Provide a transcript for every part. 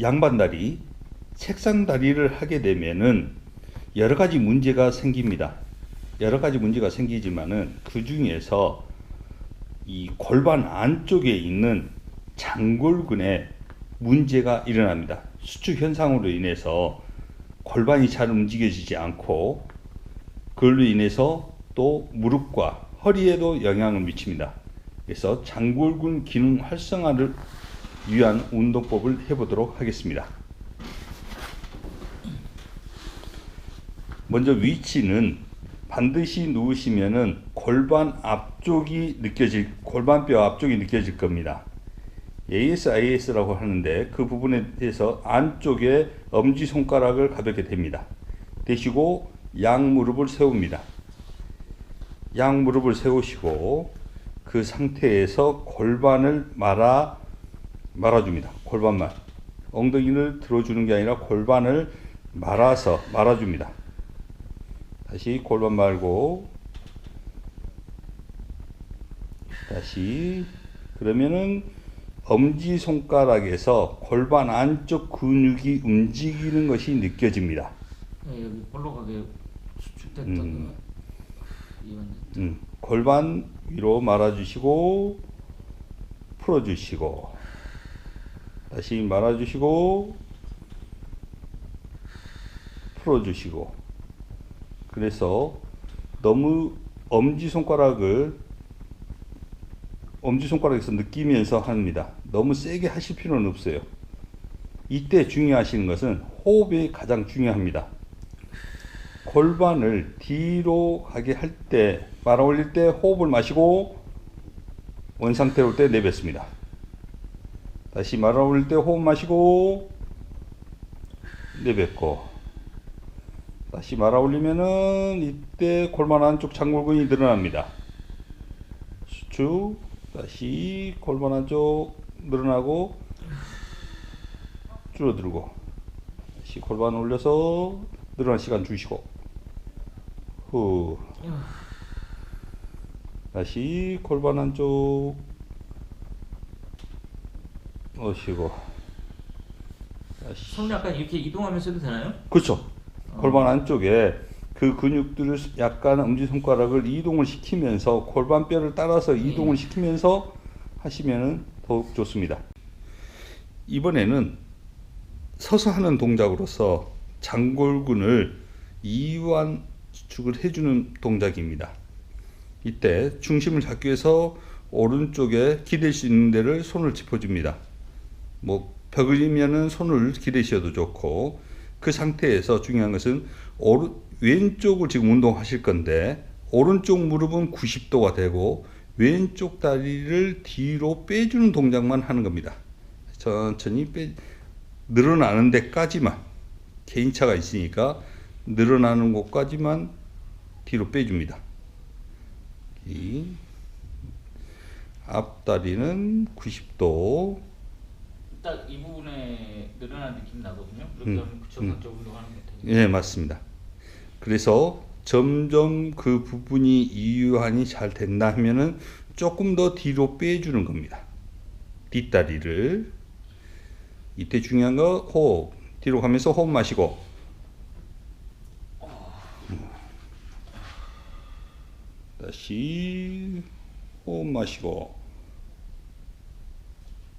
양반다리, 책상다리를 하게 되면은 여러 가지 문제가 생깁니다. 여러 가지 문제가 생기지만은 그 중에서 이 골반 안쪽에 있는 장골근에 문제가 일어납니다. 수축 현상으로 인해서 골반이 잘 움직여지지 않고 그걸로 인해서 또 무릎과 허리에도 영향을 미칩니다. 그래서 장골근 기능 활성화를 위한 운동법을 해보도록 하겠습니다. 먼저 위치는 반드시 누우시면은 골반 앞쪽이 느껴질 골반뼈 앞쪽이 느껴질 겁니다. ASIS라고 하는데 그 부분에 대해서 안쪽에 엄지 손가락을 가볍게 댑니다. 대시고 양 무릎을 세웁니다. 양 무릎을 세우시고 그 상태에서 골반을 말아 말아줍니다. 골반만 엉덩이를 들어주는 게 아니라 골반을 말아서 말아줍니다. 다시 골반 말고 다시 그러면은 엄지 손가락에서 골반 안쪽 근육이 움직이는 것이 느껴집니다. 네, 여기 볼록하게 수축됐던 음. 그 음, 골반 위로 말아주시고 풀어주시고 다시 말아주시고 풀어주시고 그래서 너무 엄지 손가락을 엄지 손가락에서 느끼면서 합니다. 너무 세게 하실 필요는 없어요. 이때 중요하신 것은 호흡이 가장 중요합니다. 골반을 뒤로 가게 할 때, 말아 올릴 때 호흡을 마시고 원 상태로 올때 내뱉습니다. 다시 말아 올릴 때 호흡 마시고 내뱉고 다시 말아 올리면은 이때 골반 안쪽 장골근이 늘어납니다. 수축 다시 골반 안쪽 늘어나고 줄어들고 다시 골반 올려서 늘어날 시간 주시고 후 다시 골반 안쪽 오시고 다시 손을 약간 이렇게 이동하면서 해도 되나요? 그렇죠. 골반 안쪽에 그 근육들을 약간 엄지손가락을 이동을 시키면서 골반뼈를 따라서 이동을 시키면서 하시면 더욱 좋습니다. 이번에는 서서 하는 동작으로서 장골근을 이완 수축을 해주는 동작입니다. 이때 중심을 잡기 위해서 오른쪽에 기댈 수 있는 데를 손을 짚어줍니다. 뭐 벽이면은 손을 기대셔도 좋고 그 상태에서 중요한 것은 오른 왼쪽을 지금 운동하실 건데 오른쪽 무릎은 90도가 되고 왼쪽 다리를 뒤로 빼주는 동작만 하는 겁니다. 천천히 빼 늘어나는 데까지만 개인차가 있으니까 늘어나는 곳까지만 뒤로 빼줍니다. 이 앞다리는 90도 딱 이 부분에 늘어난 느낌 나거든요. 그렇게 음, 하면 음. 한쪽 운동하는 것 같아요. 예, 맞습니다. 그래서 점점 그 부분이 이완이 잘 된다 하면은 조금 더 뒤로 빼주는 겁니다. 뒷다리를. 이때 중요한 거 호흡. 뒤로 가면서 호흡 마시고. 다시 호흡 마시고.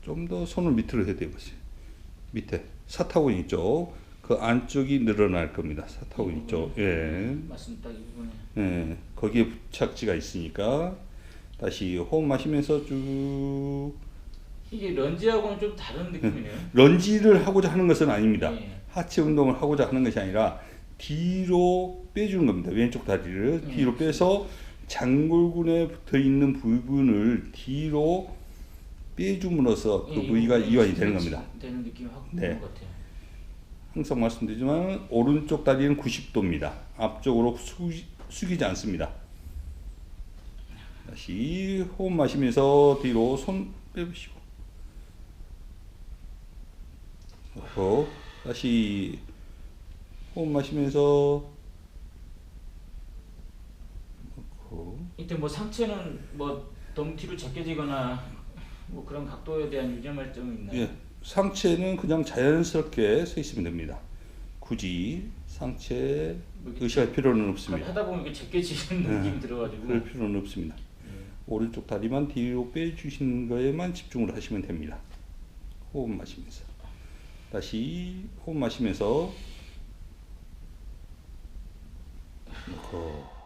좀 더 손을 밑으로 해대보세요. 밑에 사타구니 있죠. 그 안쪽이 늘어날 겁니다. 사타구니 쪽. 예. 맞습니다. 이 부분에 예. 거기에 부착지가 있으니까 다시 호흡 마시면서 쭉 이게 런지하고는 좀 다른 느낌이네요. 런지를 하고자 하는 것은 아닙니다. 예. 하체 운동을 하고자 하는 것이 아니라 뒤로 빼주는 겁니다. 왼쪽 다리를 예. 뒤로 빼서 장골근에 붙어 있는 부분을 뒤로 빼줌으로써 그 예, 이 부위가 부분에 이완이 되는 겁니다. 되는 느낌이 확 네. 드는 것 같아요. 항상 말씀드리지만 오른쪽 다리는 90도입니다. 앞쪽으로 숙이, 숙이지 않습니다. 다시 호흡 마시면서 뒤로 손 빼보시고 호흡 다시 호흡 마시면서 이때 뭐 상체는 뭐 뒤로 제껴지거나 뭐 그런 각도에 대한 유념할 점이 있나요? 예, 상체는 그냥 자연스럽게 서 있으면 됩니다. 굳이 상체 뭐 이렇게 의식할 필요는 없습니다. 하다 보면 이게 제껴지는 네. 느낌이 들어가지고 그럴 필요는 없습니다. 오른쪽 다리만 뒤로 빼주시는 거에만 집중을 하시면 됩니다. 호흡 마시면서 다시 호흡 마시면서 놓고